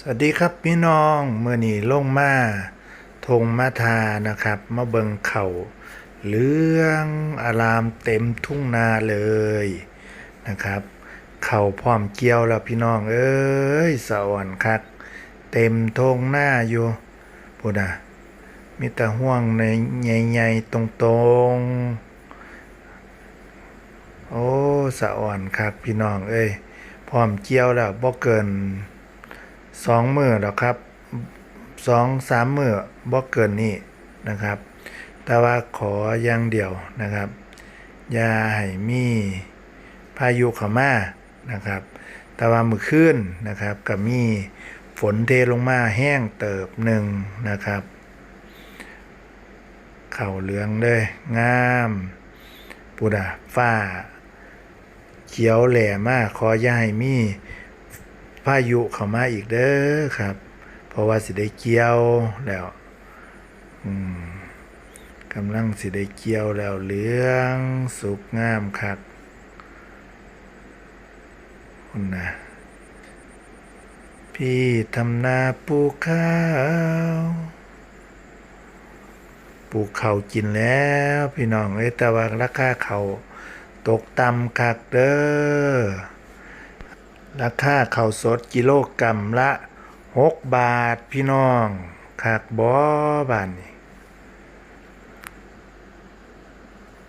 สวัสดีครับพี่น้องเมื่อนี้ลงมาทงมาทานะครับ มาเบิงเข่าเหลืองอารามเต็มทุ่งนาเลยนะครับ เข่าพร้อมเกี่ยวแล้วพี่น้องเอ้ยสวรรค์คักเต็มทงหน้าอยู่พูดนะมีแต่ห่วงในใหญ่ๆตรงๆ โอ้สะอ่อนคักพี่น้องเอ้ยพร้อมเกี่ยวแล้วบ่เกิน สองมือแล้วครับสองสามมือบ่เกินนี้นะครับ แต่ว่าขออย่างเดียวนะครับอย่าให้มีพายุเข้ามานะครับ แต่ว่ามือขึ้นนะครับก็มีฝนเทลงมาแห้งเติบหนึ่งนะครับ เข่าเหลืองเลยงามปุดาฟ้าเขียวแหล่มากขออย่าให้มี พายุเข้ามาอีกเด้อครับ เพราะว่าสิได้เกี่ยวแล้วกำลังสิได้เกี่ยวแล้วเหลืองสุกงามคักคุณนะพี่ทำนาปลูกข้าวปลูกเขากินแล้ว พี่น้องเอ้แต่ว่าราคาข้าตกต่ำคักเด้อ ราคาข้าวสดกิโลกรัมละหกบาทพี่น้องคักบอบานนี่